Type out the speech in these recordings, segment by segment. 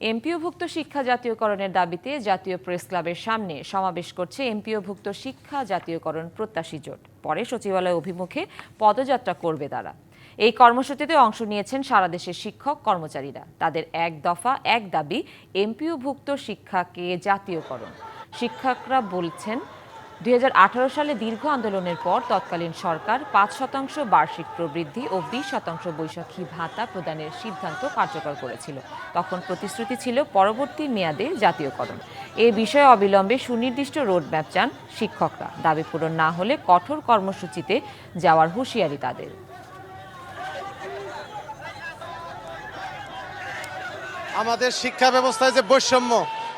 এমপিওভুক্ত শিক্ষা জাতীয়করণের দাবিতে জাতীয় প্রেস ক্লাবের সামনে সমাবেশ করছে এমপিওভুক্ত শিক্ষা জাতীয়করণ প্রত্যাশী জোট। পরে সচিবালয় অভিমুখে পদযাত্রা করবে তারা। এই কর্মসূচিতে অংশ নিয়েছেন সারা দেশের শিক্ষক কর্মচারীরা। তাদের এক দফা, এক দাবি, এমপিওভুক্ত শিক্ষাকে জাতীয়করণ। শিক্ষকরা বলছেন দুই হাজার আঠারো সালে দীর্ঘ আন্দোলনের পর তৎকালীন সরকার পাঁচ শতাংশ বার্ষিক প্রবৃদ্ধি ও বিশ শতাংশ বৈশাখী ভাতা প্রদানের সিদ্ধান্ত কার্যকর করেছিল। তখন প্রতিশ্রুতি ছিল পরবর্তী মেয়াদে জাতীয়করণ। এ বিষয়ে অবিলম্বে সুনির্দিষ্ট রোডম্যাপ চান শিক্ষকরা। দাবি পূরণ না হলে কঠোর কর্মসূচিতে যাওয়ার হুঁশিয়ারি তাদের। আমাদের শিক্ষা ব্যবস্থায় যে বৈষম্য,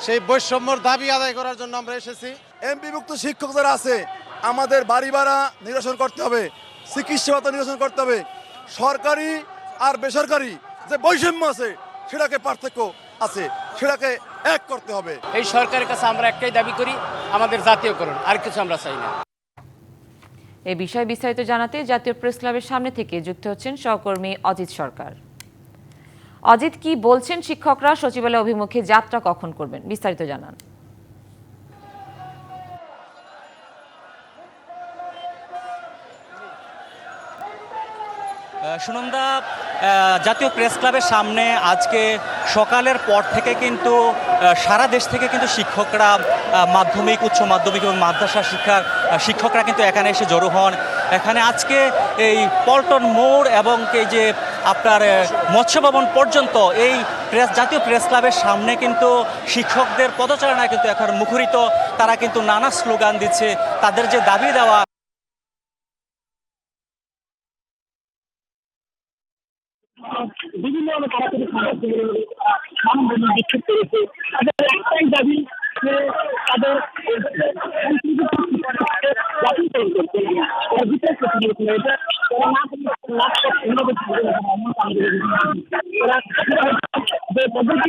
সেই বৈষম্যর দাবি আদায় করার জন্য আমরা এসেছি। এমপিভুক্ত শিক্ষক যারা আছে আমাদের বাড়ি ভাড়া নিরসন করতে হবে চিকিৎসা ভাতা নিরসন করতে হবে। সরকারি আর বেসরকারি যে বৈষম্য আছে সেটাকে পার্থক্য আছে সেটাকে এক করতে হবে। এই সরকারের কাছে আমরা একটাই দাবি করি আমাদের জাতীয়করণ আর কিছু আমরা চাই না। এ বিষয়ে বিস্তারিত জানাতে জাতীয় প্রেস ক্লাবের সামনে থেকে যুক্ত হচ্ছেন সহকর্মী অজিত সরকার। অজিত কি বলছেন শিক্ষকরা? সচিবালয় অভিমুখে যাত্রা কখন করবেন? বিস্তারিত জানান। সুনন্দা জাতীয় প্রেস ক্লাবের সামনে আজকে সকালের পর থেকে কিন্তু সারা দেশ থেকে কিন্তু শিক্ষকরা মাধ্যমিক, উচ্চ মাধ্যমিক এবং মাদ্রাসা শিক্ষার শিক্ষকরা কিন্তু এখানে এসে জড়ো হন। এখানে আজকে এই পল্টন মোড় এবং এই যে আপনার মৎস্য ভবন পর্যন্ত এই প্রেস, জাতীয় প্রেস ক্লাবের সামনে কিন্তু শিক্ষকদের পদচারণায় কিন্তু এখন মুখরিত। তারা কিন্তু নানা স্লোগান দিচ্ছে। তাদের যে দাবি দেওয়া বিভিন্ন কিন্তু মানববন্ধন বিক্ষোভ করেছে তাদের একটাই দাবি যে তাদের তারা না করতে যে পদ্ধতি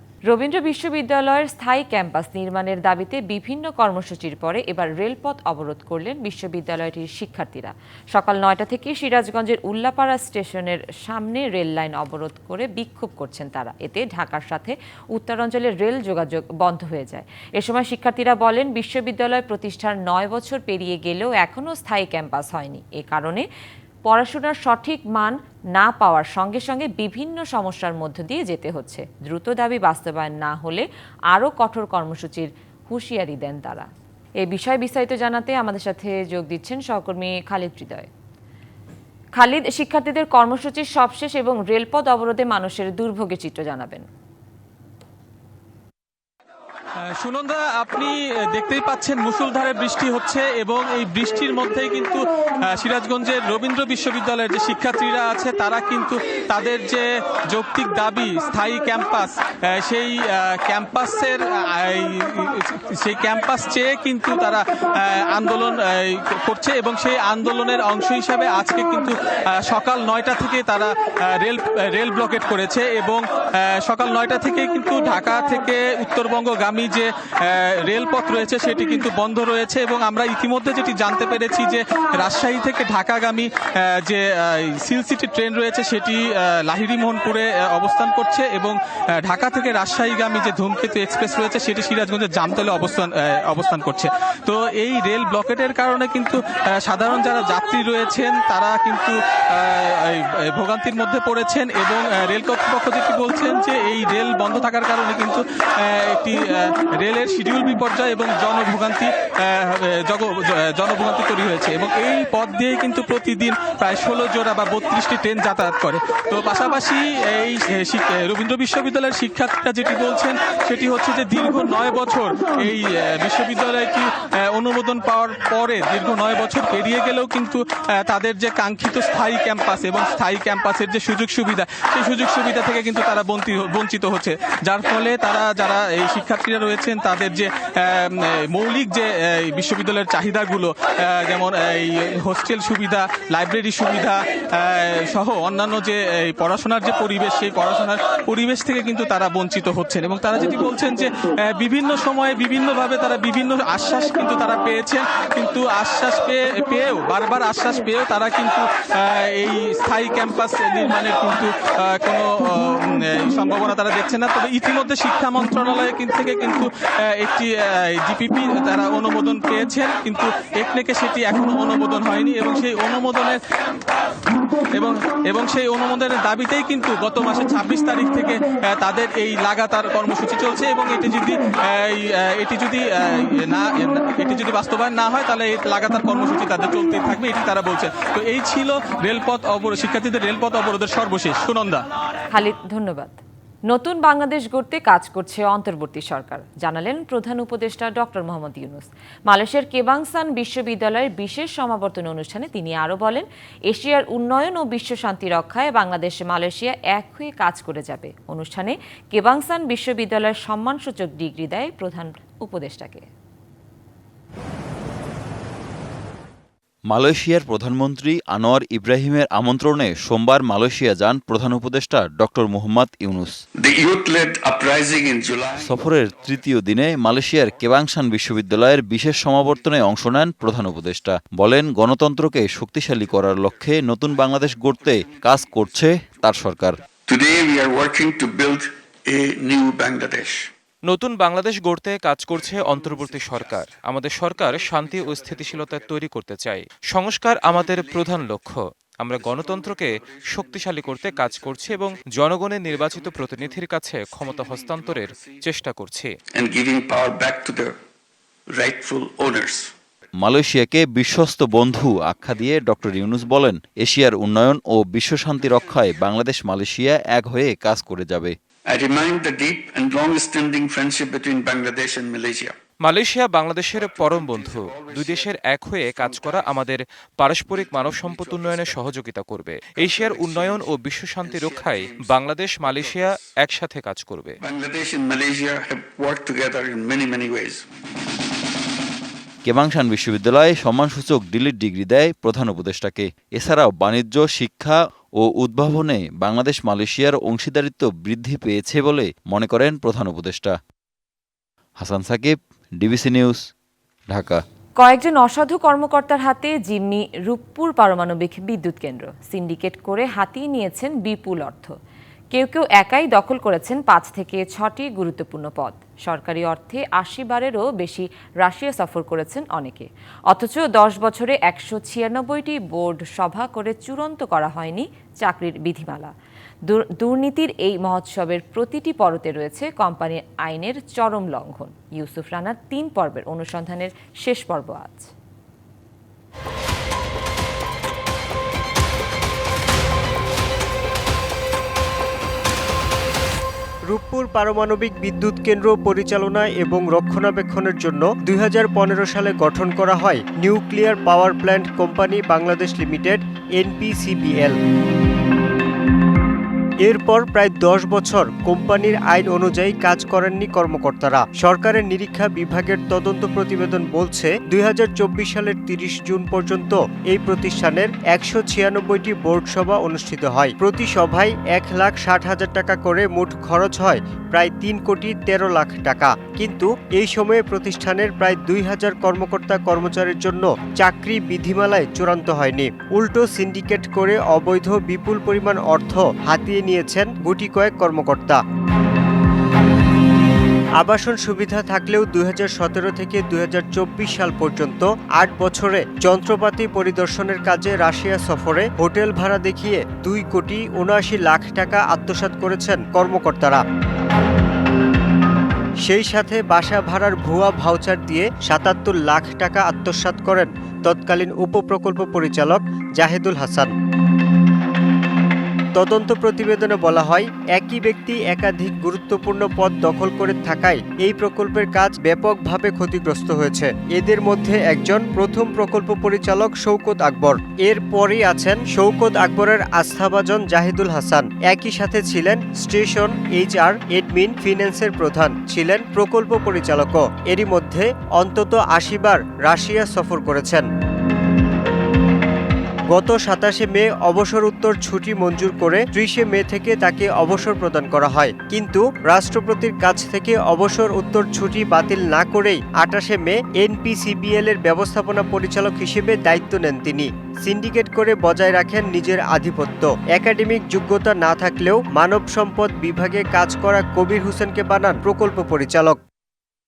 রবীন্দ্র বিশ্ববিদ্যালয়ের স্থায়ী ক্যাম্পাস নির্মাণের দাবিতে বিভিন্ন কর্মসূচির পরে এবার রেলপথ অবরোধ করলেন বিশ্ববিদ্যালয়টির শিক্ষার্থীরা। সকাল নয়টা থেকে সিরাজগঞ্জের উল্লাপাড়া স্টেশনের সামনে রেল লাইন অবরোধ করে বিক্ষোভ করছেন তারা। এতে ঢাকার সাথে উত্তরাঞ্চলের রেল যোগাযোগ বন্ধ হয়ে যায়। এ সময় শিক্ষার্থীরা বলেন, বিশ্ববিদ্যালয় প্রতিষ্ঠার নয় বছর পেরিয়ে গেলেও এখনও স্থায়ী ক্যাম্পাস হয়নি। এ কারণে পড়াশোনার সঠিক মান না পাওয়ার সঙ্গে সঙ্গে বিভিন্ন সমস্যার মধ্য দিয়ে যেতে হচ্ছে। দ্রুত দাবি বাস্তবায়ন না হলে আরও কঠোর কর্মসূচির হুঁশিয়ারি দেন তারা। এ বিষয়ে বিস্তারিত জানাতে আমাদের সাথে যোগ দিচ্ছেন সহকর্মী খালিদ হৃদয়। খালিদ, শিক্ষার্থীদের কর্মসূচির সবশেষ এবং রেলপথ অবরোধে মানুষের দুর্ভোগের চিত্র জানাবেন। সুনন্দা, আপনি দেখতেই পাচ্ছেন মুসুলধারে বৃষ্টি হচ্ছে এবং এই বৃষ্টির মধ্যেই কিন্তু সিরাজগঞ্জের রবীন্দ্র বিশ্ববিদ্যালয়ের যে শিক্ষার্থীরা আছে, তারা কিন্তু তাদের যে যৌক্তিক দাবি, স্থায়ী ক্যাম্পাস সেই ক্যাম্পাসের সেই ক্যাম্পাস চেয়ে কিন্তু তারা আন্দোলন করছে এবং সেই আন্দোলনের অংশ হিসাবে আজকে কিন্তু সকাল নয়টা থেকে তারা রেল রেল ব্লকেট করেছে এবং সকাল নয়টা থেকে কিন্তু ঢাকা থেকে উত্তরবঙ্গগামী যে রেলপথ রয়েছে সেটি কিন্তু বন্ধ রয়েছে এবং আমরা ইতিমধ্যে যেটি জানতে পেরেছি যে রাজশাহী থেকে ঢাকাগামী যে সিল সিটি ট্রেন রয়েছে সেটি আহ, লাহিড়ী মোহনপুরে অবস্থান করছে এবং ঢাকা থেকে রাজশাহীগামী যে ধূমকেতু এক্সপ্রেস রয়েছে সেটি সিরাজগঞ্জের জামতলে অবস্থান অবস্থান করছে। তো এই রেল ব্লকেটের কারণে কিন্তু সাধারণ যারা যাত্রী রয়েছেন তারা কিন্তু ভোগান্তির মধ্যে পড়েছেন এবং রেল কর্তৃপক্ষ যেটি বলছেন যে এই রেল বন্ধ থাকার কারণে কিন্তু একটি রেলের শিডিউল বিপর্যয় এবং জনভোগান্তি জনভোগান্তি তৈরি হয়েছে এবং এই পথ দিয়ে কিন্তু প্রতিদিন প্রায় ষোলো জোড়া বা বত্রিশটি ট্রেন যাতায়াত করে। তো পাশাপাশি এই রবীন্দ্র বিশ্ববিদ্যালয়ের শিক্ষার্থীরা যেটি বলছেন, সেটি হচ্ছে যে দীর্ঘ নয় বছর এই বিশ্ববিদ্যালয়টি অনুমোদন পাওয়ার পরে দীর্ঘ নয় বছর পেরিয়ে গেলেও কিন্তু তাদের যে কাঙ্ক্ষিত স্থায়ী ক্যাম্পাস এবং স্থায়ী ক্যাম্পাসের যে সুযোগ সুবিধা, সেই সুযোগ সুবিধা থেকে কিন্তু তারা বঞ্চি- বঞ্চিত হচ্ছে। যার ফলে তারা, যারা এই শিক্ষার্থীরা রয়েছেন তাদের যে মৌলিক যে বিশ্ববিদ্যালয়ের চাহিদাগুলো যেমন এই হোস্টেল সুবিধা, লাইব্রেরি সুবিধা সহ অন্যান্য যে পড়াশোনার যে পরিবেশ, সেই পড়াশোনার পরিবেশ থেকে কিন্তু তারা বঞ্চিত হচ্ছেন। এবং তারা যেটি বলছেন যে বিভিন্ন সময়ে বিভিন্নভাবে তারা বিভিন্ন আশ্বাস কিন্তু তারা পেয়েছেন, কিন্তু আশ্বাস পেয়ে, পেয়েও, বারবার আশ্বাস পেয়েও তারা কিন্তু এই স্থায়ী ক্যাম্পাস নির্মাণের কিন্তু কোনো সম্ভাবনা তারা দেখছেন না। তবে ইতিমধ্যে শিক্ষা মন্ত্রণালয় থেকে কিন্তু আহ, একটি জিপিপি তারা অনুমোদন পেয়েছেন কিন্তু একনেকে সেটি এখনও অনুমোদন হয়নি এবং সেই অনুমোদনের এবং এবং সেই অনুমোদনের দাবিতেই কিন্তু গত মাসে ছাব্বিশ তারিখ থেকে তাদের এই লাগাতার কর্মসূচি চলছে এবং এটি যদি এটি যদি না এটি যদি বাস্তবায়ন না হয় তাহলে এই লাগাতার কর্মসূচি তাদের চলতেই থাকবে এটি তারা বলছে। তো এই ছিল রেলপথ অবরোধ শিক্ষার্থীদের রেলপথ অবরোধের সর্বশেষ। সুনন্দা। খালিদ ধন্যবাদ। নতুন বাংলাদেশ গড়তে কাজ করছে অন্তর্বর্তী সরকার, জানালেন প্রধান উপদেষ্টা ডক্টর মোহাম্মদ ইউনুস। মালয়েশিয়ার কেবাংসান বিশ্ববিদ্যালয়ের বিশেষ সমাবর্তন অনুষ্ঠানে তিনি আরও বলেন, এশিয়ার উন্নয়ন ও বিশ্ব শান্তি রক্ষায় বাংলাদেশ মালয়েশিয়া এক হয়ে কাজ করে যাবে। অনুষ্ঠানে কেবাংসান বিশ্ববিদ্যালয়ের সম্মানসূচক ডিগ্রি দেয় প্রধান উপদেষ্টাকে। মালয়েশিয়ার প্রধানমন্ত্রী আনোয়ার ইব্রাহিমের আমন্ত্রণে সোমবার মালয়েশিয়া যান প্রধান উপদেষ্টা ডক্টর মুহম্মদ ইউনুস। সফরের তৃতীয় দিনে মালয়েশিয়ার কেবাংসান বিশ্ববিদ্যালয়ের বিশেষ সমাবর্তনে অংশ নেন প্রধান উপদেষ্টা। বলেন গণতন্ত্রকে শক্তিশালী করার লক্ষ্যে নতুন বাংলাদেশ গড়তে কাজ করছে তার সরকার। Today we are working to build a new Bangladesh. নতুন বাংলাদেশ গড়তে কাজ করছে অন্তর্বর্তী সরকার। আমাদের সরকার শান্তি ও স্থিতিশীলতা তৈরি করতে চাই সংস্কার আমাদের প্রধান লক্ষ্য। আমরা গণতন্ত্রকে শক্তিশালী করতে কাজ করছি এবং জনগণের নির্বাচিত প্রতিনিধির কাছে ক্ষমতা হস্তান্তরের চেষ্টা করছি. মালয়েশিয়াকে বিশ্বস্ত বন্ধু আখ্যা দিয়ে ডক্টর ইউনুস বলেন এশিয়ার উন্নয়ন ও বিশ্বশান্তি রক্ষায় বাংলাদেশ মালয়েশিয়া এক হয়ে কাজ করে যাবে। I remind the deep and long-standing friendship between Bangladesh and Malaysia. Malaysia বাংলাদেশের পরম বন্ধু। দুই দেশের এক হয়ে কাজ করা আমাদের পারস্পরিক মানব সম্পদ উন্নয়নে সহযোগিতা করবে। এশিয়ার উন্নয়ন ও বিশ্ব শান্তি রক্ষায় বাংলাদেশ মালয়েশিয়া একসাথে কাজ করবে। Bangladesh Malaysia have work many ways Kebangsaan বিশ্ববিদ্যালয়ে সম্মানসূচক ডিলিট ডিগ্রি দেয় প্রধান উপদেষ্টাকে। এছাড়াও বাণিজ্য, শিক্ষা ও উদ্ভাবনে বাংলাদেশ মালয়েশিয়ার অংশীদারিত্ব বৃদ্ধি পেয়েছে বলে মনে করেন প্রধান উপদেষ্টা। Hasan Sakib, DBC news, Dhaka. কয়েকজন অসাধু কর্মকর্তার হাতে জিম্মি রূপপুর পারমাণবিক বিদ্যুৎ কেন্দ্র। সিন্ডিকেট করে হাতিয়ে নিয়েছেন বিপুল অর্থ। কেউ কেউ একাই দখল করেছেন পাঁচ থেকে ছটি গুরুত্বপূর্ণ পদ। সরকারি অর্থে আশি বারেরও বেশি রাশিয়া সফর করেছেন অনেকে। অথচ দশ বছরে একশো ছিয়ানব্বইটি বোর্ড সভা করে চূড়ান্ত করা হয়নি চাকরির বিধিমালা। দুর্নীতির এই মহোৎসবের প্রতিটি পরতে রয়েছে কোম্পানির আইনের চরম লঙ্ঘন। ইউসুফ রানার তিন পর্বের অনুসন্ধানের শেষ পর্ব আজ। রূপপুর পারমাণবিক বিদ্যুৎ কেন্দ্র পরিচালনা এবং রক্ষণাবেক্ষণের জন্য দুই হাজার পনেরো সালে গঠন করা হয় nuclear power plant company Bangladesh limited, NPCBL. এরপর প্রায় দশ বছর কোম্পানির আইন অনুযায়ী কাজ করেননি কর্মকর্তারা। সরকারের নিরীক্ষা বিভাগের তদন্ত প্রতিবেদন বলছে, দুই হাজার চব্বিশ সালের তিরিশ জুন পর্যন্ত এই প্রতিষ্ঠানের একশো ছিয়ানব্বইটি বোর্ড সভা অনুষ্ঠিত হয়। প্রতি সভায় এক লাখ ষাট হাজার টাকা করে মোট খরচ হয়, প্রায় তিন কোটি তেরো লাখ টাকা। কিন্তু এই সময়ে প্রতিষ্ঠানের প্রায় দুই হাজার কর্মকর্তা কর্মচারীর জন্য চাকরি বিধিমালায় চূড়ান্ত হয়নি। উল্টো সিন্ডিকেট করে অবৈধ বিপুল পরিমাণ অর্থ হাতিয়ে নিয়েছেন গুটি কয়েক কর্মকর্তা। আবাসন সুবিধা থাকলেও দুই হাজার সতেরো থেকে দুই হাজার চব্বিশ সাল পর্যন্ত আট বছরে যন্ত্রপাতি পরিদর্শনের কাজে রাশিয়া সফরে হোটেল ভাড়া দেখিয়ে দুই কোটি উনআশি লাখ টাকা আত্মসাৎ করেছেন কর্মকর্তারা। সেই সাথে বাসা ভাড়ার ভুয়া ভাউচার দিয়ে সাতাত্তর লাখ টাকা আত্মসাৎ করেন তৎকালীন উপপ্রকল্প পরিচালক জাহেদুল হাসান। তদন্ত প্রতিবেদনে বলা হয়, একই ব্যক্তি একাধিক গুরুত্বপূর্ণ পদ দখল করে থাকায় এই প্রকল্পের কাজ ব্যাপকভাবে ক্ষতিগ্রস্ত হয়েছে। এদের মধ্যে একজন প্রথম প্রকল্প পরিচালক শৌকত আকবর। এর পরই আছেন শৌকত আকবরের আস্থাভাজন জাহিদুল হাসান। একই সাথে ছিলেন স্টেশন এইচআর এডমিন, ফিন্যান্সের প্রধান। ছিলেন প্রকল্প পরিচালকও। এরই মধ্যে অন্তত আশিবার রাশিয়া সফর করেছেন। গত সাতাশে মে অবসর উত্তর ছুটি মঞ্জুর করে ত্রিশে মে থেকে তাকে অবসর প্রদান করা হয়। কিন্তু রাষ্ট্রপতির কাছ থেকে অবসর উত্তর ছুটি বাতিল না করেই আটাশে মে এনপিসিবিএল এর ব্যবস্থাপনা পরিচালক হিসেবে দায়িত্ব নেন তিনি। সিন্ডিকেট করে বজায় রাখেন নিজের আধিপত্য। একাডেমিক যোগ্যতা না থাকলেও মানব সম্পদ বিভাগে কাজ করা কবির হোসেনকে বানান প্রকল্প পরিচালক।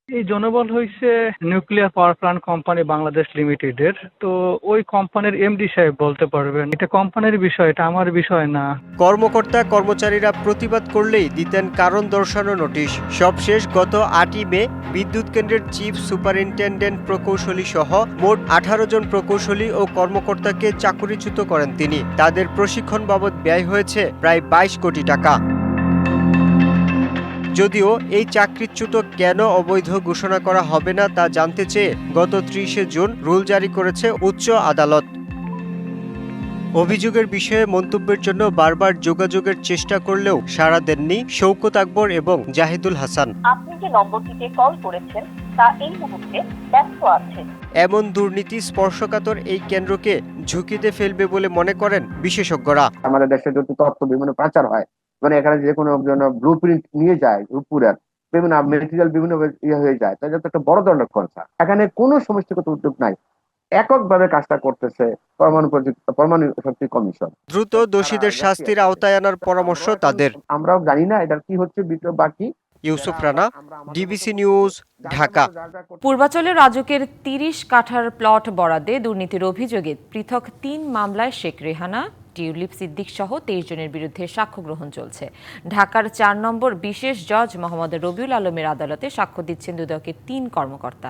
এই জনবল হয়েছে nuclear power plant company Bangladesh লিমিটেডের তো ওই কোম্পানির এমডি সাহেব বলতে পারবেন, এটা কোম্পানির বিষয়, এটা আমার বিষয় না। কর্মকর্তা, কর্মচারীরা প্রতিবাদ করলেই দিতেন কারণ দর্শানো নোটিশ। সবশেষ গত আটই মে বিদ্যুৎ কেন্দ্রের চিফ সুপারিনটেন্ডেন্ট প্রকৌশলী সহ মোট আঠারো জন প্রকৌশলী ও কর্মকর্তাকে চাকুরিচ্যুত করেন তিনি। তাদের প্রশিক্ষণ বাবদ ব্যয় হয়েছে প্রায় বাইশ কোটি টাকা। যদিও এই চাকরিচ্যুত কেন অবৈধ ঘোষণা করা হবে না তা জানতে চেয়ে গত ত্রিশে জুন রুল জারি করেছে উচ্চ আদালত। অভিযোগের বিষয়ে মন্তব্যের জন্য বারবার যোগাযোগের চেষ্টা করলেও সাড়া দেননি শৌকত আকবর এবং জাহিদুল হাসান। আপনি যে নম্বরটিতে কল করেছেন তা এই মুহূর্তে ব্যস্ত আছে। এমন দুর্নীতি স্পর্শকাতর এই কেন্দ্রকে ঝুঁকিতে ফেলবে বলে মনে করেন বিশেষজ্ঞরা। আমাদের দেশে যদি তথ্য বিভিন্ন পাচার হয়। মানে এখানে যে কোনো ব্লু প্রিন্ট নিয়ে যায় রূপপুরের বিভিন্ন মেটেরিয়াল বিভিন্ন ইয়ে হয়ে যায় তাহলে তো একটা বড় ধরনের খরচা। এখানে কোনো সমষ্টিগত উদ্যোগ নাই। এককভাবে কাজটা করতেছে পরমাণু পরমাণু শক্তি কমিশন। দ্রুত দোষীদের শাস্তির আওতায় আনার পরামর্শ তাদের। আমরাও জানি না এটার কি হচ্ছে বাকি ইউসুফ রানা ডিবিসি নিউজ ঢাকা। পূর্বাচলের রাজকের তিরিশ কাঠার প্লট বরাদ্দে দুর্নীতির অভিযোগে পৃথক তিন মামলায় শেখ রেহানা টিউলিপ সিদ্দিক সহ তেইশ জনের বিরুদ্ধে সাক্ষ্য গ্রহণ চলছে। ঢাকার চার নম্বর বিশেষ জজ মোহাম্মদ রবিউল আলমের আদালতে সাক্ষ্য দিচ্ছেন দুদকের তিন কর্মকর্তা।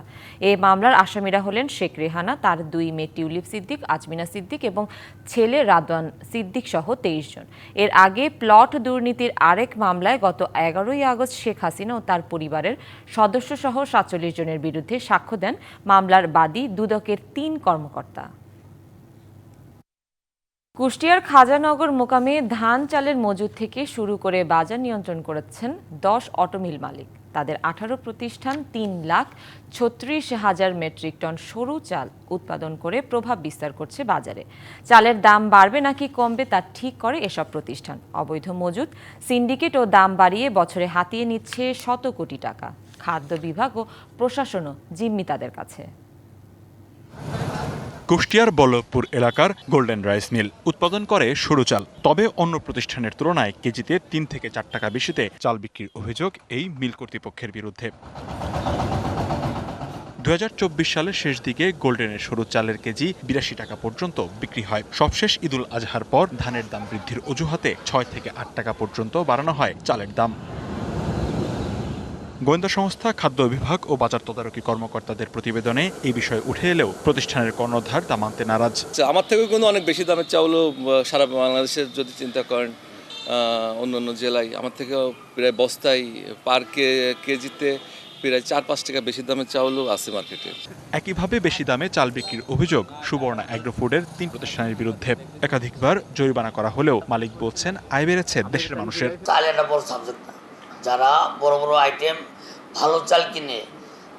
এ মামলার আসামিরা হলেন শেখ রেহানা, তার দুই মেয়ে টিউলিপ সিদ্দিক, আজমিনা সিদ্দিক এবং ছেলে রাদওয়ান সিদ্দিক সহ তেইশ জন। এর আগে প্লট দুর্নীতির আরেক মামলায় গত এগারোই আগস্ট শেখ হাসিনা ও তার পরিবারের সদস্যসহ সাতচল্লিশ জনের বিরুদ্ধে সাক্ষ্য দেন। মামলার বাদী দুদকের তিন কর্মকর্তা। কুষ্টিয়ার খাজানগর মোকামে ধান চালের মজুদ থেকে শুরু করে বাজার নিয়ন্ত্রণ করেছেন দশ অটোমিল মালিক। তাদের আঠারো প্রতিষ্ঠান তিন লাখ ছত্রিশ হাজার মেট্রিক টন সরু চাল উৎপাদন করে প্রভাব বিস্তার করছে বাজারে। চালের দাম বাড়বে নাকি কমবে তা ঠিক করে এসব প্রতিষ্ঠান। অবৈধ মজুদ, সিন্ডিকেট ও দাম বাড়িয়ে বছরে হাতিয়ে নিচ্ছে শত কোটি টাকা। খাদ্য বিভাগ ও প্রশাসনও জিম্মি তাদের কাছে। কুষ্টিয়ার বল্লভপুর এলাকার গোল্ডেন রাইস মিল উৎপাদন করে সরু চাল। তবে অন্য প্রতিষ্ঠানের তুলনায় কেজিতে তিন থেকে চার টাকা বেশিতে চাল বিক্রির অভিযোগ এই মিল কর্তৃপক্ষের বিরুদ্ধে। দু হাজার চব্বিশ সালের শেষ দিকে গোল্ডেনের সরু চালের কেজি বিরাশি টাকা পর্যন্ত বিক্রি হয়। সবশেষ ঈদুল আজহার পর ধানের দাম বৃদ্ধির অজুহাতে ছয় থেকে আট টাকা পর্যন্ত বাড়ানো হয় চালের দাম। গোয়েন্দা সংস্থা খাদ্য বিভাগ ও বাজার তদারকি কর্মকর্তাদের প্রতিবেদনে এই বিষয়ে উঠে এলেও প্রতিষ্ঠানের কর্ণধার তা মানতে নারাজ আমার থেকেও কিন্তু অনেক বেশি দামের চাউলও সারা বাংলাদেশের যদি চিন্তা করেন আহ, অন্য অন্য জেলায় আমার থেকেও প্রায় বস্তায় পার কে কেজিতে প্রায় চার পাঁচ টাকা বেশি দামের চাউলও আছে মার্কেটে। একইভাবে বেশি দামে চাল বিক্রির অভিযোগ সুবর্ণা অ্যাগ্রোফুডের তিন প্রতিষ্ঠানের বিরুদ্ধে। একাধিকবার জরিমানা করা হলেও মালিক বলছেন আয় বেড়েছে দেশের মানুষের। চাল একটা বড় সাবজেক্ট যারা বড় বড় আইটেম ভালো চাল কিনে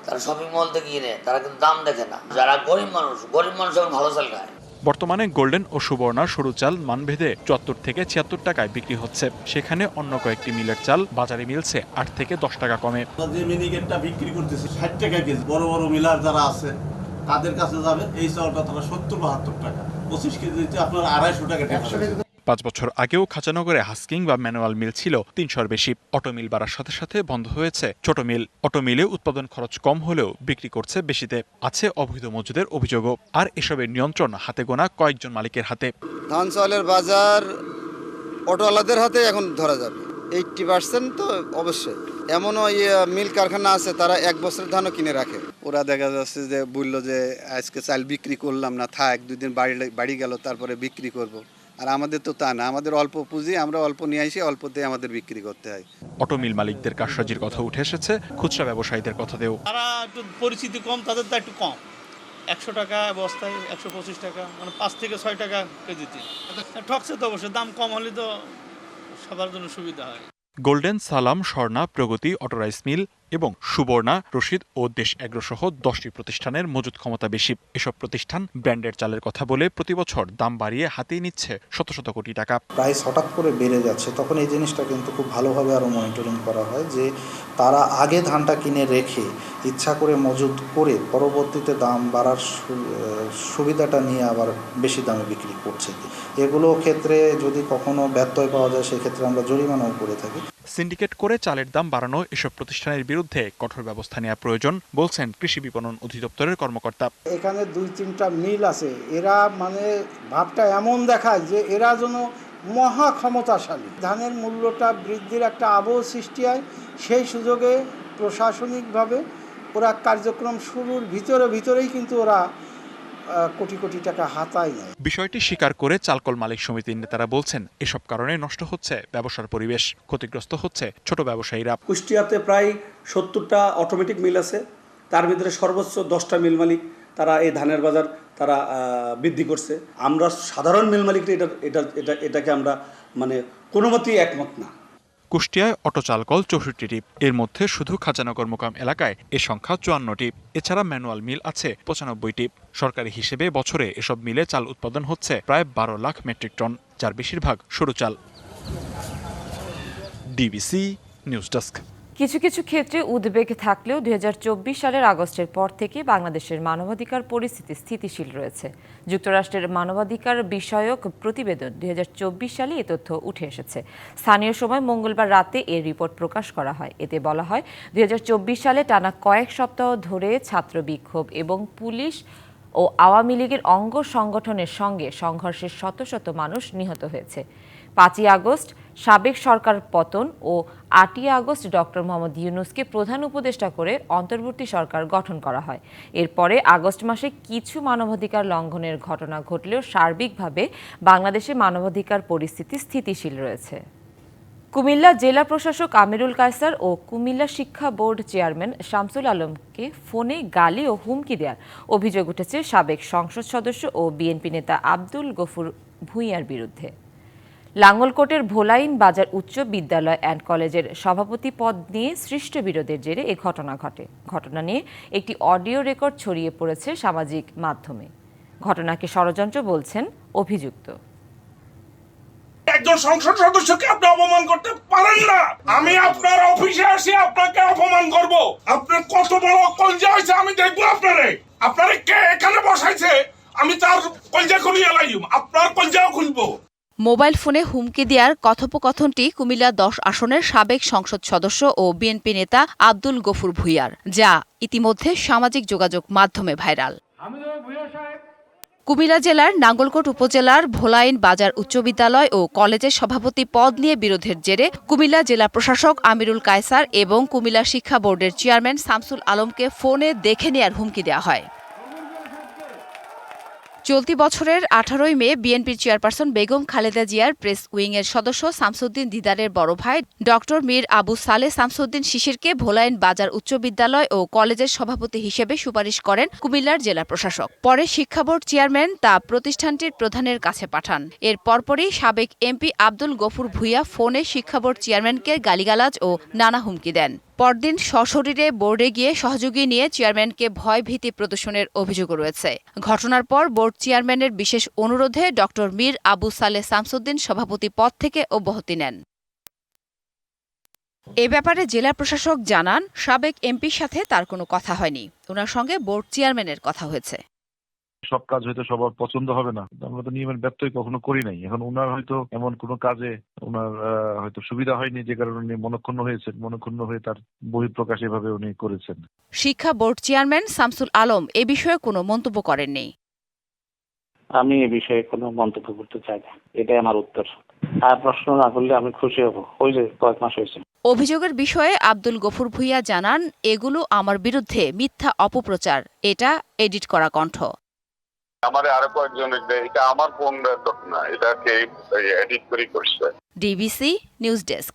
তারা শপিং মল থেকে কিনে তারা কিন্তু দাম দেখে না। যারা গরিব মানুষ গরিব মানুষ এখন ভালো চাল খায়। বর্তমানে গোল্ডেন ও সুবর্ণার সরু চাল মানভেদে চুয়াত্তর থেকে ছিয়াত্তর টাকায় বিক্রি হচ্ছে। সেখানে অন্য কয়েকটি মিলের চাল বাজারে মিলছে আট থেকে দশ টাকা কমে। যে মিনিকেটটা বিক্রি করতেছে ষাট টাকা কেজি বড় বড় মিলার যারা আছে তাদের কাছে যাবেন এই চাউলটা তারা সত্তর বাহাত্তর টাকা। পঁচিশ কেজিতে আপনার আড়াইশো টাকা টাকা পাঁচ বছর আগেও খাঁচানগরে হাস্কিং বা ম্যানুয়াল মিল ছিল তিনশোর বেশি। অটো মিল বাড়ার সাথে সাথে বন্ধ হয়েছে। ছোট মিল অটো মিলে উৎপাদন খরচ কম হলেও বিক্রি করছে বেশিতে। আছে অবৈধ মজুদের অভিযোগও। আর এসবের নিয়ন্ত্রণ হাতে গোনা কয়েকজন মালিকের হাতে। ধান চালের বাজার অটোওয়ালাদের হাতে এখন ধরা যাবে। এইটটি পার্সেন্ট তো অবশ্যই। এমনও মিল কারখানা আছে তারা এক বছরের ধানও কিনে রাখে। ওরা দেখা যাচ্ছে যে বলল যে আজকে চাল বিক্রি করলাম না থাক দুদিন বাড়ি বাড়ি গেল তারপরে বিক্রি করব। আর আমাদের তো তা না আমাদের অল্প পুঁজি আমরা অল্প নিয়ে আসি অল্পতে আমাদের বিক্রি করতে হয়। অটো মিল মালিকদের কারসাজির কথা উঠে এসেছে খুচরা ব্যবসায়ীদের কথা কথাতেও। তারা একটু পরিচিতি কম তাদের তো একটু কম। একশো টাকা বস্তায় একশো পঁচিশ টাকা মানে পাঁচ থেকে ছয় টাকা কেজিতে। ঠকছে তো অবশ্যই দাম কম হলে তো সবার জন্য সুবিধা হয়। গোল্ডেন সালাম স্বর্ণা প্রগতি অটোরাইস মিল এবং সুবর্ণা, রশিদ ও দেশ এগ্রো সহ দশটি প্রতিষ্ঠানের মজুত ক্ষমতা বেশি। এসব প্রতিষ্ঠান ব্র্যান্ডের চালের কথা বলে প্রতি বছর দাম বাড়িয়ে হাতেই নিচ্ছে শত শত কোটি টাকা। প্রাইস হঠাৎ করে বেড়ে যাচ্ছে, তখন এই জিনিসটা কিন্তু খুব ভালোভাবে আরও মনিটরিং করা হয় যে তারা আগে ধানটা কিনে রেখে ইচ্ছা করে মজুত করে পরবর্তীতে দাম বাড়ার সুবিধাটা নিয়ে আবার বেশি দামে বিক্রি করছে। এগুলো ক্ষেত্রে যদি কখনো ব্যত্যয় পাওয়া যায়, সেক্ষেত্রে আমরা জরিমানাও করে থাকি। সিন্ডিকেট করে চালের দাম বাড়ানো এসব প্রতিষ্ঠানের বিরুদ্ধে কঠোর ব্যবস্থা নেওয়া প্রয়োজন, বলছেন কৃষি বিপণন অধিদপ্তরের কর্মকর্তা। এখানে দুই তিনটা মিল আছে। এরা মানে ভাবটা এমন দেখায় যে এরা যেন মহা ক্ষমতাশালী। ধানের মূল্যটা বৃদ্ধির একটা আবহ সৃষ্টি হয়। সেই সুযোগে প্রশাসনিকভাবে ওরা কার্যক্রম শুরুর ভিতরে ভিতরেই কিন্তু ওরা কোটি কোটি টাকা হাতায় নেয়। বিষয়টি স্বীকার করে চালকল মালিক সমিতির নেতারা বলছেন এসব কারণে নষ্ট হচ্ছে ব্যবসার পরিবেশ ক্ষতিগ্রস্ত হচ্ছে ছোট ব্যবসায়ীরা। কুষ্টিয়াতে প্রায় সত্তরটা অটোমেটিক মিল আছে। তার ভিতরে সর্বোচ্চ দশটা মিল মালিক তারা এই ধানের বাজার তারা বৃদ্ধি করছে। আমরা সাধারণ মিল মালিকরা এটা এটা এটা এটাকে আমরা মানে কোনো মতেই একমত না। কুষ্টিয়ায় অটো চালকল চৌষট্টিটি এর মধ্যে শুধু খাজানগর মোকাম এলাকায় এ সংখ্যা চুয়ান্নটি এছাড়া ম্যানুয়াল মিল আছে পঁচানব্বইটি সরকারি হিসেবে বছরে এসব মিলে চাল উৎপাদন হচ্ছে প্রায় বারো লাখ মেট্রিক টন, যার বেশিরভাগ সরু চাল। ডিবিসি নিউজ ডেস্ক কিছু কিছু ক্ষেত্রে উদ্বেগ থাকলেও দুই সালের আগস্টের পর থেকে বাংলাদেশের মানবাধিকার পরিস্থিতি স্থিতিশীল রয়েছে। যুক্তরাষ্ট্রের মানবাধিকার বিষয়ক প্রতিবেদন দুই হাজার চব্বিশ সালে এ তথ্য উঠে এসেছে। স্থানীয় সময় মঙ্গলবার রাতে এর রিপোর্ট প্রকাশ করা হয়। এতে বলা হয়, দুই হাজার চব্বিশ সালে টানা কয়েক সপ্তাহ ধরে ছাত্র বিক্ষোভ এবং পুলিশ ও আওয়ামী লীগের অঙ্গ সংগঠনের সঙ্গে সংঘর্ষে শত শত মানুষ নিহত হয়েছে। পাঁচই আগস্ট সাবেক সরকার পতন ও আটই আগস্ট ডক্টর মোহাম্মদ ইউনুসকে প্রধান উপদেষ্টা করে অন্তর্বর্তী সরকার গঠন করা হয়। এরপরে আগস্ট মাসে কিছু মানবাধিকার লঙ্ঘনের ঘটনা ঘটলেও সার্বিকভাবে বাংলাদেশে মানবাধিকার পরিস্থিতি স্থিতিশীল রয়েছে। কুমিল্লা জেলা প্রশাসক আমিরুল কায়সার ও কুমিল্লা শিক্ষা বোর্ড চেয়ারম্যান শামসুল আলমকে ফোনে গালি ও হুমকি দেওয়ার অভিযোগ উঠেছে সাবেক সংসদ সদস্য ও বিএনপি নেতা আব্দুল গফুর ভূঁইয়ার বিরুদ্ধে। লাঙ্গলকোটের ভোলাইন বাজার উচ্চ বিদ্যালয় অ্যান্ড কলেজের সভাপতি পদ নিয়ে সৃষ্ট বিরোধের জেরে এ ঘটনা ঘটে। ঘটনা নিয়ে একটি অডিও রেকর্ড ছড়িয়ে পড়েছে সামাজিক মাধ্যমে। ঘটনাকে ষড়যন্ত্র বলছেন অভিযুক্ত। একজন সংসদ সদস্যকে আপনি অপমান করতে পারেন না। আমি আপনার অফিসে আসি আপনাকে অপমান করব। আপনার কত বড় কলজা হয়েছে আমি দেখব আপনারে। আপনারে কে এখানে বসাইছে? আমি তার কলজা খুলিয়ে লাইম আপনার কলজাও খুলবো। মোবাইল ফোনে হুমকি দেওয়ার কথোপকথনটি কুমিল্লা দশ আসনের সাবেক সংসদ সদস্য ও বিএনপি নেতা আব্দুল গফুর ভুইয়ার যা ইতিমধ্যে সামাজিক যোগাযোগ মাধ্যমে ভাইরাল। কুমিল্লা জেলার নাঙ্গলকোট উপজেলার ভোলাইন বাজার উচ্চ বিদ্যালয় ও কলেজের সভাপতি পদ নিয়ে বিরোধের জেরে কুমিল্লা জেলা প্রশাসক আমিরুল কায়সার এবং কুমিল্লা শিক্ষা বোর্ডের চেয়ারম্যান শামসুল আলমকে ফোনে দেখে নেয়ার হুমকি দেওয়া হয়। চলতি বছরের আঠারোই মে বিএনপির চেয়ারপারসন বেগম খালেদা জিয়ার প্রেস উইংয়ের সদস্য শামসুদ্দিন দিদারের বড় ভাই ডক্টর মীর আবু সালে শামসুদ্দিন শিশিরকে ভোলাইন বাজার উচ্চ বিদ্যালয় ও কলেজের সভাপতি হিসেবে সুপারিশ করেন কুমিল্লার জেলা প্রশাসক। পরে শিক্ষা বোর্ড চেয়ারম্যান তা প্রতিষ্ঠানটির প্রধানের কাছে পাঠান। এর পরপরই সাবেক এমপি আব্দুল গফুর ভুইয়া ফোনে শিক্ষা বোর্ড চেয়ারম্যানকে গালিগালাজ ও নানা হুমকি দেন। পরদিন সশরীরে বোর্ডে গিয়ে সহযোগী নিয়ে চেয়ারম্যানকে ভয় ভীতি প্রদর্শনের অভিযোগ রয়েছে। ঘটনার পর বোর্ড চেয়ারম্যানের বিশেষ অনুরোধে ডক্টর মীর আবু সালে শামসুদ্দিন সভাপতি পদ থেকে অব্যাহতি নেন। এ ব্যাপারে জেলা প্রশাসক জানান সাবেক এমপির সাথে তার কোনো কথা হয়নি। ওনার সঙ্গে বোর্ড চেয়ারম্যানের কথা হয়েছে। সব কাজ হয়তো সবার পছন্দ হবে না। আমরা তো নিয়মের ব্যত্যয় কখনো করি নাই। এখন ওনার হয়তো এমন কোনো কাজে ওনার হয়তো সুবিধা হয়নি যে কারণে উনি মনক্ষুণ্ণ হয়েছেন। মনক্ষুণ্ণ হয়ে তার বহিঃপ্রকাশ এভাবে উনি করেছেন। শিক্ষা বোর্ড চেয়ারম্যান শামসুল আলম এ বিষয়ে কোনো মন্তব্য করেননি। আমি এ বিষয়ে কোনো মন্তব্য করতে চাই না। এটাই আমার উত্তর। আর প্রশ্ন না করলে আমি খুশি হব। ওই যে কয়েক মাস হয়েছে। অভিযোগের বিষয়ে আব্দুল গফুর ভুইয়া জানান এগুলো আমার বিরুদ্ধে মিথ্যা অপপ্রচার। এটা এডিট করা কণ্ঠ। আমার আরও কয়েকজন এটা আমার ফোন না। এটাকে এডিট করে করছে। DBC news desk.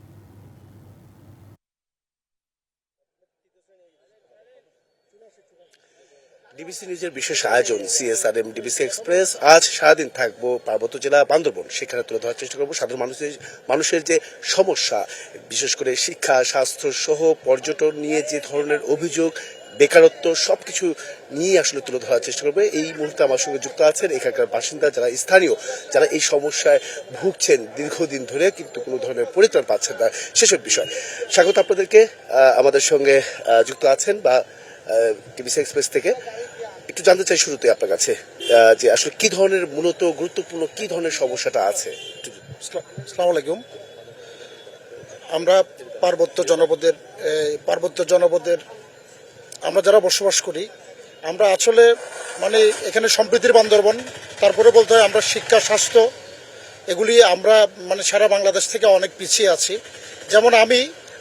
ডিবিসি নিউজের বিশেষ আয়োজন সিএসআরএম ডিবিসি এক্সপ্রেস, আজ সারাদিন থাকব পার্বত্য জেলা বান্দরবন। সেখানে তুলে ধরার চেষ্টা করব সাধারণ মানুষের মানুষের যে সমস্যা, বিশেষ করে শিক্ষা, স্বাস্থ্য সহ পর্যটন নিয়ে যে ধরনের অভিযোগ, বেকারত্ব সবকিছু নিয়ে আসলে তুলে ধরার চেষ্টা করবে। এই মুহূর্তে আমার সঙ্গে যুক্ত আছেন এখানকার বাসিন্দা যারা স্থানীয়, যারা এই সমস্যায় ভুগছেন দীর্ঘদিন ধরে কিন্তু কোনো ধরনের পরিত্রাণ পাচ্ছেন না, সেসব বিষয়। স্বাগত আপনাদেরকে আমাদের সঙ্গে যুক্ত আছেন বা টিভিসি এক্সপ্রেস থেকে। একটু জানতে চাই শুরুতে আপনার কাছে যে আসলে কি ধরনের মূলত গুরুত্বপূর্ণ কি ধরনের সমস্যাটা আছে? আলাইকুম। আমরা পার্বত্য জনপদের পার্বত্য জনপদের, আমরা যারা বসবাস করি, আমরা আসলে মানে এখানে সম্প্রীতির বান্দরবন, তারপরে বলতে হয় আমরা শিক্ষা, স্বাস্থ্য, এগুলি আমরা মানে সারা বাংলাদেশ থেকে অনেক পিছিয়ে আছি। যেমন আমি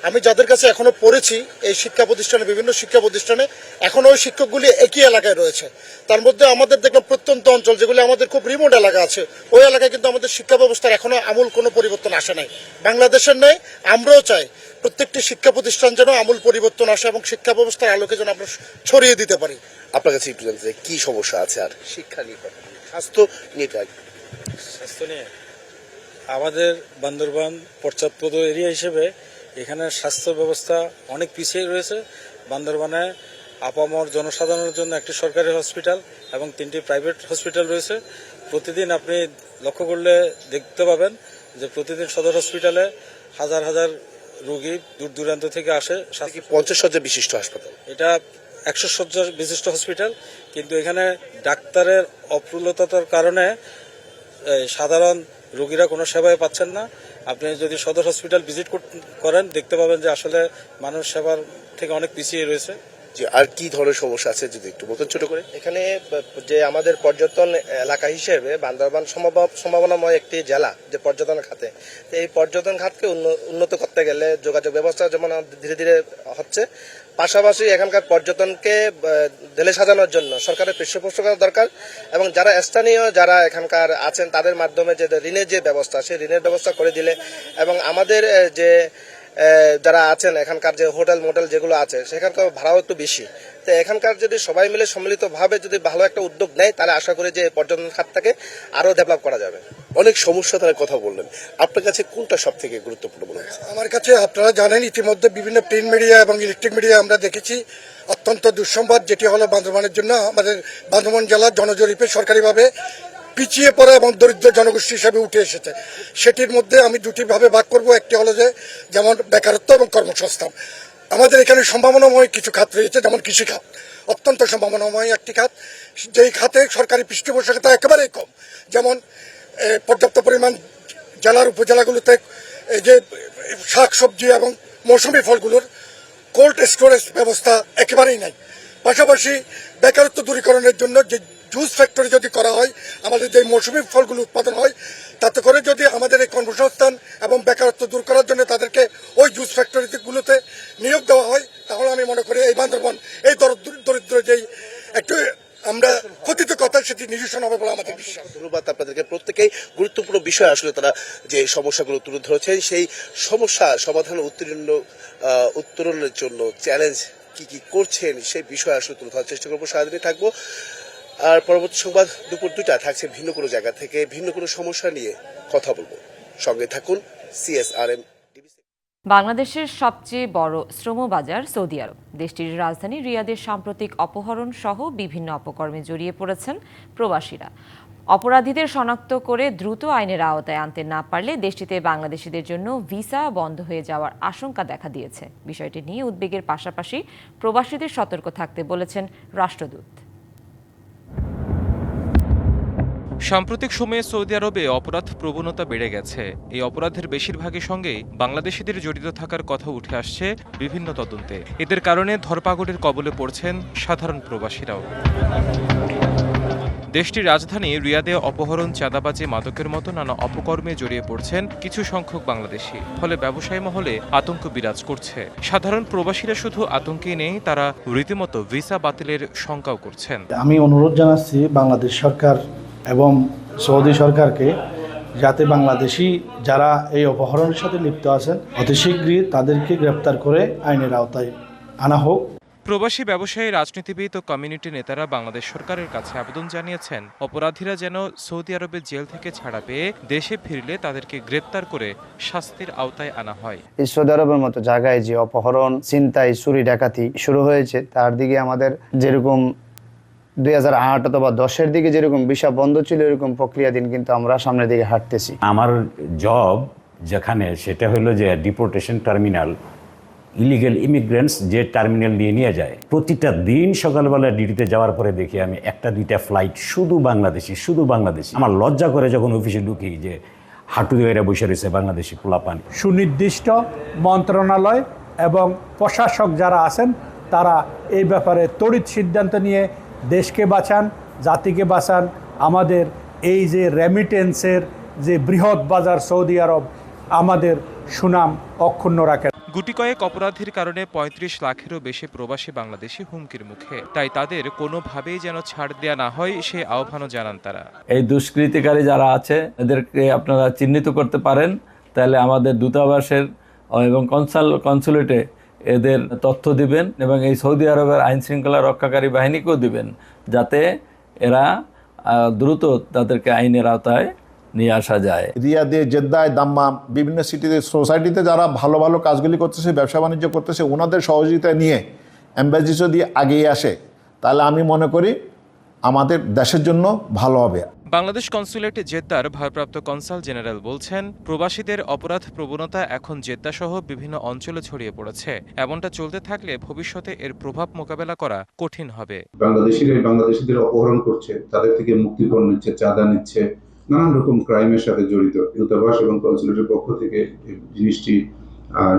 আমি যাদের কাছে এখনও পড়েছি এই শিক্ষা প্রতিষ্ঠানে বিভিন্ন শিক্ষা প্রতিষ্ঠানে এখনও ওই শিক্ষকগুলি একই এলাকায় রয়েছে। তার মধ্যে আমাদের দেখলাম প্রত্যন্ত অঞ্চল যেগুলি আমাদের খুব রিমোট এলাকা আছে ওই এলাকায় কিন্তু আমাদের শিক্ষা ব্যবস্থার এখনও আমূল কোনো পরিবর্তন আসে নাই। বাংলাদেশের নেই আমরাও চাই প্রত্যেকটি শিক্ষা প্রতিষ্ঠান যেন আমূল পরিবর্তন আসে এবং শিক্ষা ব্যবস্থার আলোকে যেন আমরা ছড়িয়ে দিতে পারি। আপনার কাছে একটু জানতে কি সমস্যা আছে আর শিক্ষা নিয়ে স্বাস্থ্য নিয়ে স্বাস্থ্য নিয়ে আমাদের বান্দরবান পশ্চাৎপদ এরিয়া হিসেবে এখানে স্বাস্থ্য ব্যবস্থা অনেক পিছিয়ে রয়েছে। বান্দরবানে আপামর জনসাধারণের জন্য একটি সরকারি হসপিটাল এবং তিনটি প্রাইভেট হসপিটাল রয়েছে। প্রতিদিন আপনি লক্ষ্য করলে দেখতে পাবেন যে প্রতিদিন সদর হসপিটালে হাজার হাজার রোগী দূর দূরান্ত থেকে আসে। পঞ্চাশ শয্যা বিশিষ্ট হাসপাতাল? এটা একশো শয্যার বিশিষ্ট হসপিটাল কিন্তু এখানে ডাক্তারের অপ্রুলতার কারণে সাধারণ রোগীরা কোনো সেবাই পাচ্ছেন না। আপনি যদি সদর হসপিটাল ভিজিট করেন দেখতে পাবেন যে আসলে মানুষ সেবার থেকে অনেক পিছিয়ে রয়েছে। যে আর কি ধরনের সমস্যা আছে যদি একটু বলতেন ছোট করে? এখানে যে আমাদের পর্যটন এলাকা হিসেবে বান্দরবান সম্ভাবনাময় একটি জেলা যে পর্যটন খাতে। তো এই পর্যটন খাতকে উন্ন- উন্নত করতে গেলে যোগাযোগ ব্যবস্থা যেমন ধীরে ধীরে হচ্ছে পাশাপাশি এখানকার পর্যটনকে ঢেলে সাজানোর জন্য সরকারের পৃষ্ঠপোষকতা দরকার এবং যারা স্থানীয় যারা এখানকার আছেন তাদের মাধ্যমে যে ঋণের যে ব্যবস্থা, সেই ঋণের ব্যবস্থা করে দিলে এবং আমাদের যে যারা আছেন, এখানকার যে হোটেল, মোটেল যেগুলো আছে, সেখানকার ভাড়াও একটু বেশি। তো এখানকার যদি সবাই মিলে সম্মিলিতভাবে যদি ভালো একটা উদ্যোগ নেয়, তাহলে আশা করি যে পর্যটন খাতটাকে আরও ডেভেলপ করা যাবে। অনেক সমস্যা তার কথা বললেন। আপনার কাছে কোনটা সব থেকে গুরুত্বপূর্ণ আমার কাছে আপনারা জানেন, ইতিমধ্যে বিভিন্ন প্রিন্ট মিডিয়া এবং ইলেকট্রিক মিডিয়া আমরা দেখেছি, অত্যন্ত দুঃসংবাদ, যেটি হলো বান্দরবানের জন্য আমাদের বান্দরবান জেলার জনজরিপে সরকারিভাবে পিছিয়ে পড়া এবং দরিদ্র জনগোষ্ঠী হিসাবে উঠে এসেছে। সেটির মধ্যে আমি দুটি ভাবে ভাগ করব। একটি হলো যে, যেমন বেকারত্ব এবং কর্মসংস্থান। আমাদের এখানে সম্ভাবনাময় কিছু খাত রয়েছে, যেমন কৃষি খাত। অত্যন্ত সম্ভাবনাময় একটি খাত। যেই খাতে সরকারি পৃষ্ঠপোষকতা একেবারেই কম। যেমন পর্যাপ্ত পরিমাণ জেলার উপজেলাগুলোতে যে শাক সবজি এবং মৌসুমি ফলগুলোর কোল্ড স্টোরেজ ব্যবস্থা একেবারেই নাই। পাশাপাশি বেকারত্ব দূরীকরণের জন্য যে জুস ফ্যাক্টরি যদি করা হয়, আমাদের যে মৌসুমি ফলগুলো উৎপাদন হয়, তাতে করে যদি আমাদের এই কর্মসংস্থান এবং বেকারত্ব দূর করার জন্য তাদেরকে ওই জুস ফ্যাক্টরিগুলোতে নিয়োগ দেওয়া হয়, তাহলে আমি মনে করি এই বান্দরবন, এই দরিদ্র- যেই একটু আমরা কথিত কথা, সেটি নিরসন হবে বলে আমাদের বিশ্বাস। ধন্যবাদ আপনাদেরকে। প্রত্যেকেই গুরুত্বপূর্ণ বিষয় আসলে তারা যে সমস্যাগুলো তুলে ধরেছেন, সেই সমস্যা সমাধান উত্তীর্ণ উত্তরণের জন্য চ্যালেঞ্জ কি কি করছেন, সেই বিষয়ে আসলে তুলে ধরার চেষ্টা করব। সারাদিনই থাকব। আর পরবর্তী সংবাদ দুপুর দুটা থাকছে ভিন্ন কোনো জায়গা থেকে, ভিন্ন কোনো সমস্যা নিয়ে কথা বলব। সঙ্গে থাকুন সিএসআরএম বাংলাদেশের সবচেয়ে বড় শ্রমবাজার সৌদি আরব। দেশটির রাজধানী রিয়াদের সাম্প্রতিক অপহরণ সহ বিভিন্ন অপকর্মে জড়িয়ে পড়েছেন প্রবাসীরা। অপরাধীদের শনাক্ত করে দ্রুত আইনের আওতায় আনতে না পারলে দেশটিতে বাংলাদেশিদের জন্য ভিসা বন্ধ হয়ে যাওয়ার আশঙ্কা দেখা দিয়েছে। বিষয়টি নিয়ে উদ্বেগের পাশাপাশি প্রবাসীদের সতর্ক থাকতে বলেছেন রাষ্ট্রদূত। সাম্প্রতিক সময়ে সৌদি আরবে অপরাধ প্রবণতা বেড়ে গেছে। এই অপরাধের বেশিরভাগের সঙ্গে বাংলাদেশিদের জড়িত থাকার কথা উঠে আসছে বিভিন্ন তদন্তে। এদের কারণে ধরপাকড়ের কবলে পড়ছেন সাধারণ প্রবাসীরাও। দেশটির রাজধানী রিয়াদে অপহরণ, চাঁদাবাজি, মাদকের মতো নানা অপকর্মে জড়িয়ে পড়ছেন কিছু সংখ্যক বাংলাদেশি। ফলে ব্যবসায়ী মহলে আতঙ্ক বিরাজ করছে। সাধারণ প্রবাসীরা শুধু আতঙ্কে নেই, তারা রীতিমতো ভিসা বাতিলের শঙ্কাও করছেন। আমি অনুরোধ জানাচ্ছি বাংলাদেশ সরকার এবং সৌদি সরকারকে যাতে বাংলাদেশি যারা এই অপহরণের সাথে লিপ্ত আছেন অতি শীঘ্রই তাদেরকে গ্রেপ্তার করে আইনের আওতায় আনা হোক। প্রবাসী ব্যবসায়ী রাজনীতিবিদ ও কমিউনিটি নেতারা বাংলাদেশ সরকারের কাছে আবেদন জানিয়েছেন অপরাধীরা যেন সৌদি আরবের জেল থেকে ছাড়া পেয়ে দেশে ফিরলে তাদেরকে গ্রেপ্তার করে শাস্তির আওতায় আনা হয়। এই সৌদি আরবের মতো জায়গায় যে অপহরণ চিন্তায় চুরি ডাকাতি শুরু হয়েছে তার দিকে আমাদের যেরকম দুই হাজার আট অথবা দশের দিকে যেরকম বিষা বন্ধ ছিল এরকম প্রক্রিয়াধীন কিন্তু আমরা সামনের দিকে হাঁটতেছি। আমার জব যেখানে সেটা হলো যে ডিপোর্টেশন টার্মিনাল ইলিগেল ইমিগ্রেন্টস যে টার্মিনাল দিয়ে নিয়ে যায়। প্রতিটা দিন সকালবেলা ডিউটিতে যাওয়ার পরে দেখি আমি একটা দুইটা ফ্লাইট শুধু বাংলাদেশি শুধু বাংলাদেশি। আমার লজ্জা করে যখন অফিসে ঢুকি যে হাঁটু ধরে বসে রয়েছে বাংলাদেশি পোলাপান। সুনির্দিষ্ট মন্ত্রণালয় এবং প্রশাসক যারা আছেন তারা এই ব্যাপারে তড়িৎ সিদ্ধান্ত নিয়ে দেশকে বাঁচান জাতিকে বাঁচান। আমাদের এই যে রেমিটেন্সের যে বৃহৎ বাজার সৌদি আরব আমাদের সুনাম অক্ষুণ্ণ রাখেন। গুটি কয়েক অপরাধীর কারণে ৩৫ লাখেরও বেশি প্রবাসী বাংলাদেশি হুমকির মুখে। তাই তাদের কোনোভাবেই যেন ছাড় দেয়া না হয় সে আহ্বানও জানান তারা। এই দুষ্কৃতিকারী যারা আছে এদেরকে আপনারা চিহ্নিত করতে পারেন। তাহলে আমাদের দূতাবাসের এবং কনসাল কনসুলেটে এদের তথ্য দিবেন এবং এই সৌদি আরবের আইন শৃঙ্খলা রক্ষাকারী বাহিনীকেও দিবেন যাতে এরা দ্রুত তাদেরকে আইনের আওতায় নিয়ে আসা যায়। রিয়াদে, জেদ্দায়, দাম্মাম বিভিন্ন সিটিতে, সোসাইটিতে যারা ভালো ভালো কাজগুলি করতেছে, ব্যবসা বাণিজ্য করতেছে ওনাদের সহযোগিতা নিয়ে অ্যাম্বাসি যদি আগিয়ে আসে। তাহলে আমি মনে করি আমাদের দেশের জন্য ভালো হবে। বাংলাদেশ কনসুলেট জেদ্দার ভারপ্রাপ্ত কনসাল জেনারেল বলছেন, প্রবাসীদের অপরাধ প্রবণতা এখন জেদ্দা সহ বিভিন্ন অঞ্চলে ছড়িয়ে পড়েছে। এমনটা চলতে থাকলে ভবিষ্যতে এর প্রভাব মোকাবেলা করা কঠিন হবে। বাংলাদেশিরা বাংলাদেশিদের অপহরণ করছে, তাদের থেকে মুক্তিপণ নিচ্ছে, চাঁদা নিচ্ছে, নানান রকম ক্রাইমের সাথে জড়িত। দূতাবাস এবং কনসুলেটের পক্ষ থেকে জিনিসটি আর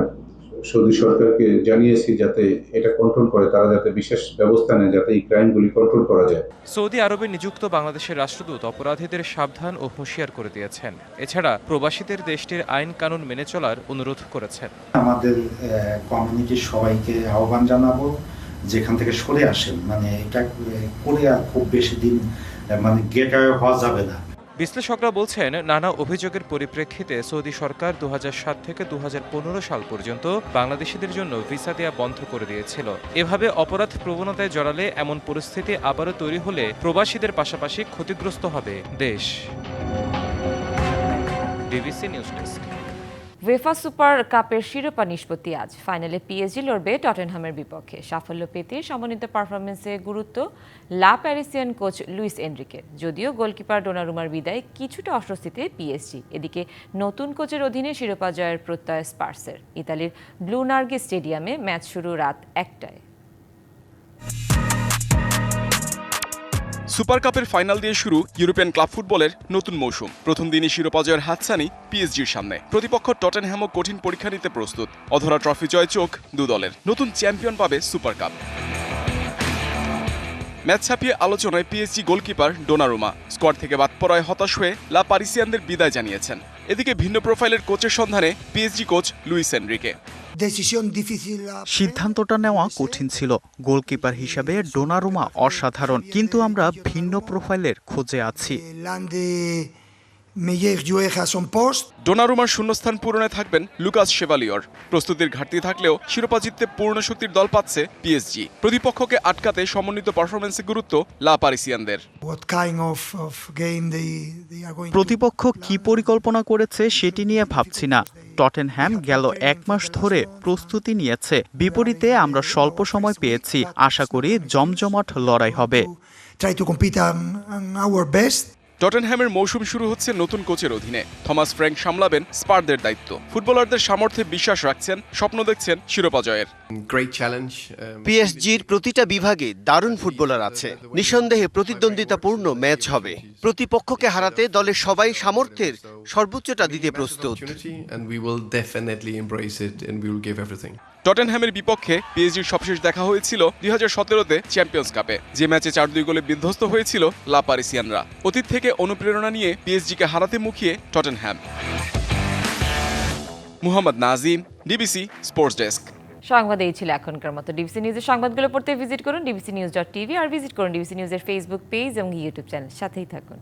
সৌদি সরকারকে জানিয়েছি যাতে এটা কন্ট্রোল করে তারা যাতে বিশেষ ব্যবস্থা নেয় যাতে এই ক্রাইমগুলি কন্ট্রোল করা যায়। সৌদি আরবে নিযুক্ত বাংলাদেশের রাষ্ট্রদূত অপরাধীদের সাবধান ও হুঁশিয়ার করে দিয়েছেন। এছাড়া প্রবাসীদের দেশটির আইন কানুন মেনে চলার অনুরোধ করেছেন। আমাদের কমিউনিটির সবাইকে আহ্বান জানাব যেখান থেকে সরে আসেন। মানে এটা করে আর খুব বেশি দিন মানে গেট হওয়া যাবে না। বিশ্লেষকরা বলছেন, নানা অভিযোগের পরিপ্রেক্ষিতে সৌদি সরকার দু হাজার সাত থেকে দু হাজার পনেরো সাল পর্যন্ত বাংলাদেশিদের জন্য ভিসা দেয়া বন্ধ করে দিয়েছিল। এভাবে অপরাধ প্রবণতায় জড়ালে এমন পরিস্থিতি আবারও তৈরি হলে প্রবাসীদের পাশাপাশি ক্ষতিগ্রস্ত হবে দেশ। DBC news desk. UEFA super কাপের শিরোপা নিষ্পত্তি আজ। ফাইনালে পিএসজি লড়বে টটেনহামের বিপক্ষে। সাফল্য পেতে সমন্বিত পারফরমেন্সে গুরুত্ব la Parisian coach Luis Enrique. যদিও গোলকিপার ডোনারুমার বিদায় কিছুটা অস্বস্তিতে পিএসজি এদিকে নতুন কোচের অধীনে শিরোপা জয়ের প্রত্যয় স্পার্সের। ইতালির ব্লু নার্গে স্টেডিয়ামে ম্যাচ শুরু রাত একটায়। সুপার কাপের ফাইনাল দিয়ে শুরু ইউরোপিয়ান ক্লাব ফুটবলের নতুন মৌসুম। প্রথম দিনই শিরোপা জয়ের হাতছানি পিএসজির সামনে। প্রতিপক্ষ টটেনহ্যামও কঠিন পরীক্ষা নিতে প্রস্তুত। অধরা ট্রফি জয় চোখ দু দলের। নতুন চ্যাম্পিয়ন পাবে সুপার কাপ। ম্যাচ ছাপিয়ে আলোচনায় পিএসজি গোলকিপার ডোনারুমা। স্কোয়াড থেকে বাদ পড়ায় হতাশ হয়ে লা পারিসিয়ানদের বিদায় জানিয়েছেন। এদিকে ভিন্ন প্রোফাইলের কোচের সন্ধানে পিএসজি কোচ লুইস এনরিকে। সিদ্ধান্তটা নেওয়া কঠিন ছিল। গোলকিপার হিসাবে ডোনারুমা অসাধারণ কিন্তু আমরা ভিন্ন প্রোফাইলের খোঁজে আছি। ডোনারুমার শূন্যস্থান পূরণে থাকবেন লুকাস শেভালিয়র। প্রস্তুতির ঘাটতি থাকলেও শিরোপা জিততে পূর্ণ শক্তির দল পাচ্ছে পিএসজি প্রতিপক্ষকে আটকাতে সমন্বিত পারফরমেন্সে গুরুত্ব লা পারিসিয়ানদের। প্রতিপক্ষ কি পরিকল্পনা করেছে সেটি নিয়ে ভাবছি না। টটেনহ্যাম গেল এক মাস ধরে প্রস্তুতি নিয়েছে। বিপরীতে আমরা স্বল্প সময় পেয়েছি। আশা করি জমজমাট লড়াই হবে। টটেনহ্যামের মৌসুম শুরু হচ্ছে নতুন কোচের অধীনে। থমাস ফ্র্যাঙ্ক সামলাবেন স্পারদের দায়িত্ব। ফুটবলারদের সামর্থ্যে বিশ্বাস রাখছেন স্বপ্ন দেখছেন শিরোপা জয়ের। পিএসজির প্রতিটা বিভাগে দারুণ ফুটবলার আছে। নিঃসন্দেহে প্রতিদ্বন্দ্বিতাপূর্ণ ম্যাচ হবে। প্রতিপক্ষকে হারাতে দলের সবাই সামর্থ্যের সর্বোচ্চটা দিতে প্রস্তুত। টটেনহ্যামের বিপক্ষে পিএসজির সবশেষ দেখা হয়েছিল দুই হাজার সতেরোতে চ্যাম্পিয়ন্স কাপে, যে ম্যাচে চার দুই গোলে বিধ্বস্ত হয়েছিল লা পারিসিয়ানরা। অতীত থেকে অনুপ্রেরণা নিয়ে পিএসজিকে হারাতে মুখিয়ে Tottenham Muhammad Nazim, DBC sports desk. সংবাদ এই ছিল এখনকার মতো ডিবিসি নিউজের সংবাদগুলো পড়তে ভিজিট করুন ডিবিসি নিউজ ডট টিভি আর ভিজিট করুন ডিবিসি নিউজের ফেসবুক পেজ এবং ইউটিউব চ্যানেল সাথেই থাকুন।